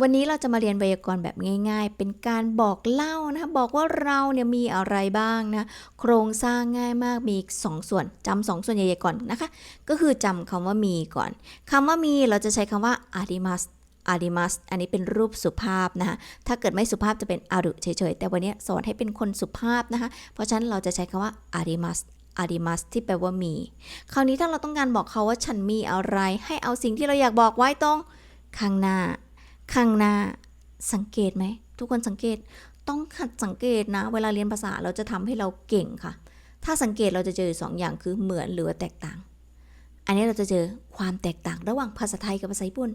วันนี้เราจะมาเรียนไวยากรณ์แบบง่าย ๆ เป็นการบอกเล่านะคะบอกว่าเราเนี่ยมีอะไรบ้างนะ โครงสร้างง่ายมาก มี2ส่วนจำสองส่วนใหญ่ๆก่อนนะคะ ก็คือจำคำว่ามีก่อน คำว่ามีเราจะใช้คำว่า adimas adimas อันนี้เป็นรูปสุภาพนะคะ ถ้าเกิดไม่สุภาพจะเป็นอารุเฉยๆ แต่วันนี้สอนให้เป็นคนสุภาพนะคะ เพราะฉะนั้นเราจะใช้คำว่า adimas adimas ที่แปลว่ามี คราวนี้ถ้าเราต้องการบอกเขาว่าฉันมีอะไร ให้เอาสิ่งที่เราอยากบอกไว้ตรงข้างหน้า ข้างหน้าสังเกตไหม ทุกคนสังเกตต้องหัดสังเกตนะ เวลาเรียนภาษาเราจะทำให้เราเก่งค่ะ ถ้าสังเกตเราจะเจอสองอย่างคือเหมือนหรือแตกต่าง อันนี้เราจะเจอความแตกต่างระหว่างภาษาไทยกับภาษาญี่ปุ่น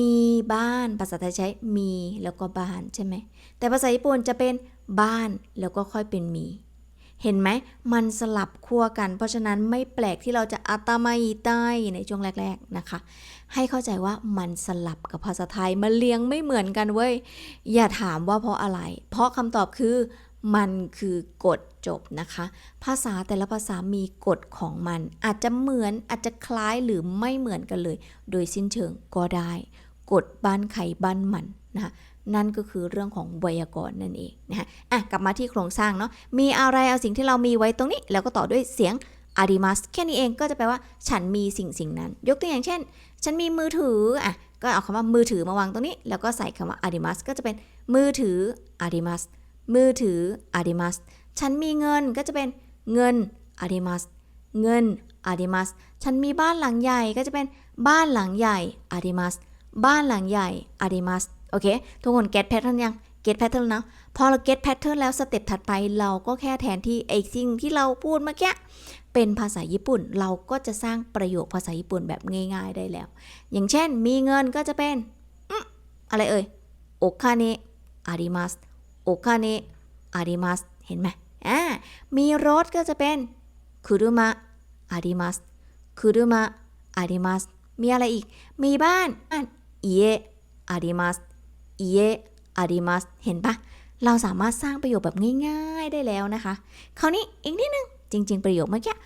มีบ้านภาษาไทยใช้มีแล้วก็บ้านใช่ไหมแต่ภาษาญี่ปุ่นจะเป็นบ้านแล้วก็ค่อยเป็นมี เห็นไหมมันสลับขั้วกัน เพราะฉะนั้นไม่แปลกที่เราจะอัตมาอีใต้ในช่วงแรก ๆนะคะ ให้เข้าใจว่ามันสลับกับภาษาไทยมันเรียงไม่เหมือนกันเว้ยอย่าถามว่าเพราะอะไร เพราะคำตอบคือมันคือกฎจบนะคะ ภาษาแต่ละภาษามีกฎของมัน อาจจะเหมือนอาจจะคล้ายหรือไม่เหมือนกันเลย โดยสิ้นเชิงก็ได้ กฎบ้านใครบ้านมันนะคะ นั่นก็คือเรื่องของไวยากรณ์นั่นเองนะคะอะกลับมาที่โครงสร้างเนาะมีอะไรเอาสิ่งที่เรามีไว้ตรงนี้ แล้วก็ต่อด้วยเสียง adimas แค่นี้เองก็จะแปลว่า ฉันมีสิ่งสิ่งนั้น ยกตัวอย่างเช่น ฉันมีมือถืออะก็เอาคำว่ามือถือมาวางตรงนี้ แล้วก็ใส่คำว่า adimas ก็จะเป็นมือถือ adimas มือถือ adimas ฉันมีเงินก็จะเป็นเงิน adimas เงิน adimas ฉันมีบ้านหลังใหญ่ก็จะเป็นบ้านหลังใหญ่ adimas บ้านหลังใหญ่ adimas โอเค ทุกคน get pattern ยัง get pattern นนะพอเรา get pattern แล้วสเต็ปถัดไปเราก็แค่แทนที่ไอ้สิ่งที่เราพูดเมื่อกี้เป็นภาษาญี่ปุ่น เราก็จะสร้างประโยคภาษาญี่ปุ่นแบบง่ายๆได้แล้ว อย่างเช่น มีเงินก็จะเป็นอะไรเอ่ยโอคาเนะอาริมัสโอคาเนะอาริมัสเห็นไหมอ่ามีรถก็จะเป็นคุรุมะอาริมัสคุรุมะอาริมัสมีอะไรอีก มีบ้านบ้านเอะอาริมัส อิเอะอาริมัสเห็นปะเราสามารถสร้างประโยคแบบง่าย ๆได้แล้วนะคะ คราวนี้อีกนิดนึง จริง ๆ ประโยคเมื่อกี้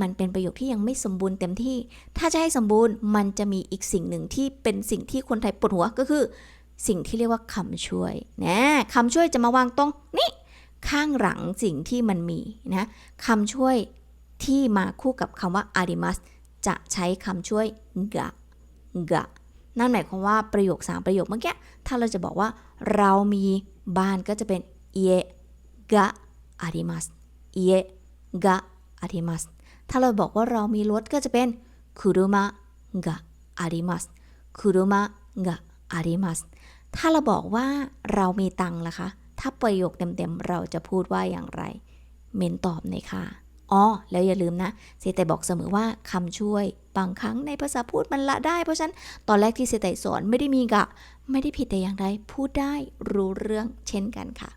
มันเป็นประโยคที่ยังไม่สมบูรณ์เต็มที่ ถ้าจะให้สมบูรณ์มันจะมีอีกสิ่งหนึ่งที่เป็นสิ่งที่คนไทยปวดหัวก็คือ สิ่งที่เรียกว่าคำช่วยนะคำช่วยจะมาวางตรงนี้ข้างหลังสิ่งที่มันมีนะคำช่วยที่มาคู่กับคำว่า arimas จะใช้คำช่วยกะกะ นั่นหมายความว่าประโยค 3 ประโยคเมื่อกี้ถ้าเราจะบอกว่าเรามีบ้านก็จะเป็นเอกะ arimas เอกะ arimas ถ้าเราบอกว่าเรามีรถก็จะเป็นคุรุมะกะ arimas คุรุมะกะ arimas ถ้าเราบอกว่าเรามีตังค์ล่ะคะ ถ้าประโยคเต็มๆ เราจะพูดว่าอย่างไร เมนตอบหน่อยค่ะ อ๋อ แล้วอย่าลืมนะเซเตบอกเสมอว่าคำช่วย บางครั้งในภาษาพูดมันละได้ เพราะฉะนั้นตอนแรกที่เซเตสอนไม่ได้มีกะ ไม่ได้ผิดแต่อย่างใดพูดได้รู้เรื่องเช่นกันค่ะ